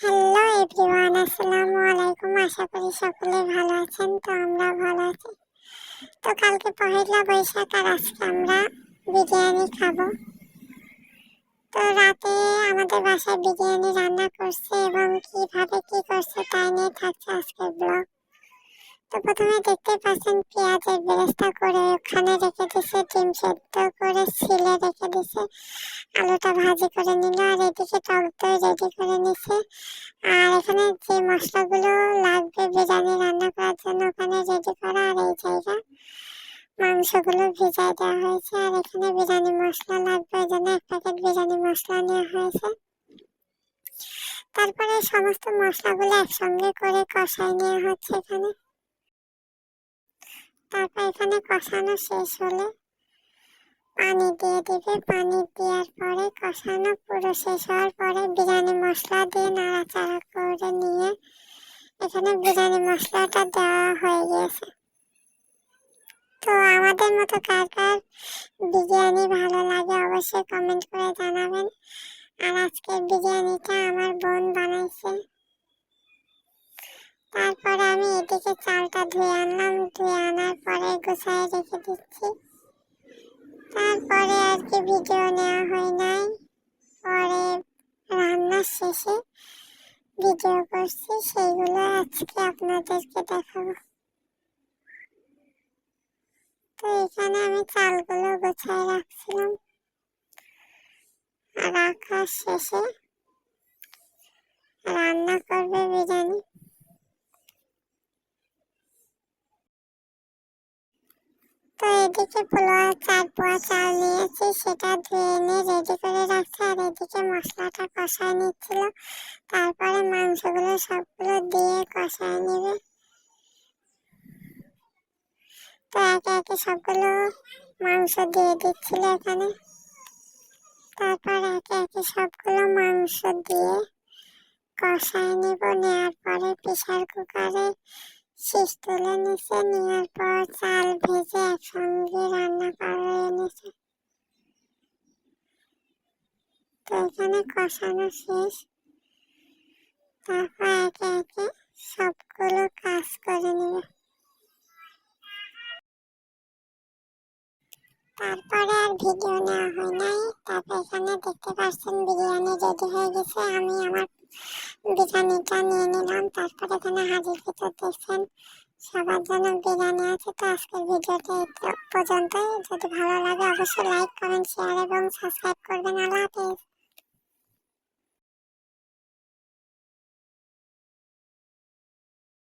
Hello everyone, আসসালামু আলাইকুম। আশা করি সকলে ভালো আছেন, তো আমরা ভালো আছি। তো কালকে পহেলা বৈশাখ আর আজকে আমরা বিরিয়ানি খাব। তো রাতে আমাদের বাসায় বিরিয়ানি রান্না করছে এবং কীভাবে কি করছে তাই নিয়ে থাকছে আজকের ব্লগ। তো প্রথমে দেখতে পাচ্ছেন পেঁয়াজের বেরেস্তা করে ওখানে রেখে দিছে, ডিম সেদ্ধ করে ছিলে রেখে দিছে, আলুটা ভাজি করে নিল, আর এদিকে টক দই রেডি করে নিছে। আর এখানে যে মশলাগুলো লাগবে বিরিয়ানি রান্না করার জন্য ওখানে রেডি করা, আর এই জায়গা মাংসগুলো ভিজাই দেওয়া হয়েছে, আর এখানে বিরিয়ানি মশলা লাগবে ওই জন্য এক প্যাকেট বিরিয়ানি মশলা নেওয়া হয়েছে। তারপরে সমস্ত মশলাগুলো একসঙ্গে করে কষাই নেওয়া হচ্ছে এখানে। তারপর এখানে কষানো শেষ হলে পানি দিয়ে দিবে। পানি দেওয়ার পরে কষানো পুরো শেষ হওয়ার পরে বিরিয়ানি মশলা দিয়ে নাড়াচাড়া করে নিয়ে এখানে বিরিয়ানি মশলাটা দেওয়া হয়ে গিয়েছে। তো আমাদের মতো কার কার বিরিয়ানি ভালো লাগে অবশ্যই কমেন্ট করে জানাবেন। আর আজকের বিরিয়ানিটা আমার বোন বানাইছে। তারপরে আমি এদিকে চালটা ধুয়ে আনলাম, ধুয়ে আনার পরে গুছাই রেখে দিচ্ছি। তারপরে আর কি ভিডিও নেওয়া হয় নাই। পরে রান্নার শেষে ভিডিও করছি, সেইগুলো আজকে আপনাদেরকে দেখাবো। তো এখানে আমি চালগুলো গোছায় রাখছিলাম। রাখার শেষে রান্না করবে বিরিয়ানি। এদিকে পোলোয়া চার পোয়া চাল নিয়েছি, সেটা ধুয়ে এনে রেডি করে রাখছে আর এদিকে মশলাটা কষায় নিচ্ছিল। তারপরে মাংসগুলো সবগুলো দিয়ে কষায় নেবে। তো একে একে সবগুলো মাংস দিয়ে দিচ্ছিল এখানে। তারপর একে একে সবগুলো মাংস দিয়ে কষায় নেব নেওয়ার পরে প্রেশার কুকারে শীষ তুলে নিচে নেওয়ার পর চাল ভেজে একসঙ্গে রান্না করে এনেছে। তো এখানে কষানো শেষ। তারপর একে একে সবগুলো কাজ করে নেবে। তারপরে আর ভিডিও নেওয়া হয় নাই। তারপর এখানে দেখতে পাচ্ছেন বিরিয়ানি রেডি হয়ে গেছে। আমি আমার বিরিয়ানিটা নিয়ে নিলাম, তারপরে এখানে হাজির ভিতর দেখছেন সবার জন্য বিরিয়ানি আছে। তো আজকের ভিডিওটা পর্যন্তই। যদি ভালো লাগে অবশ্যই লাইক করেন শেয়ার এবং সাবস্ক্রাইব করবেন। আল্লাহ হাফেজ।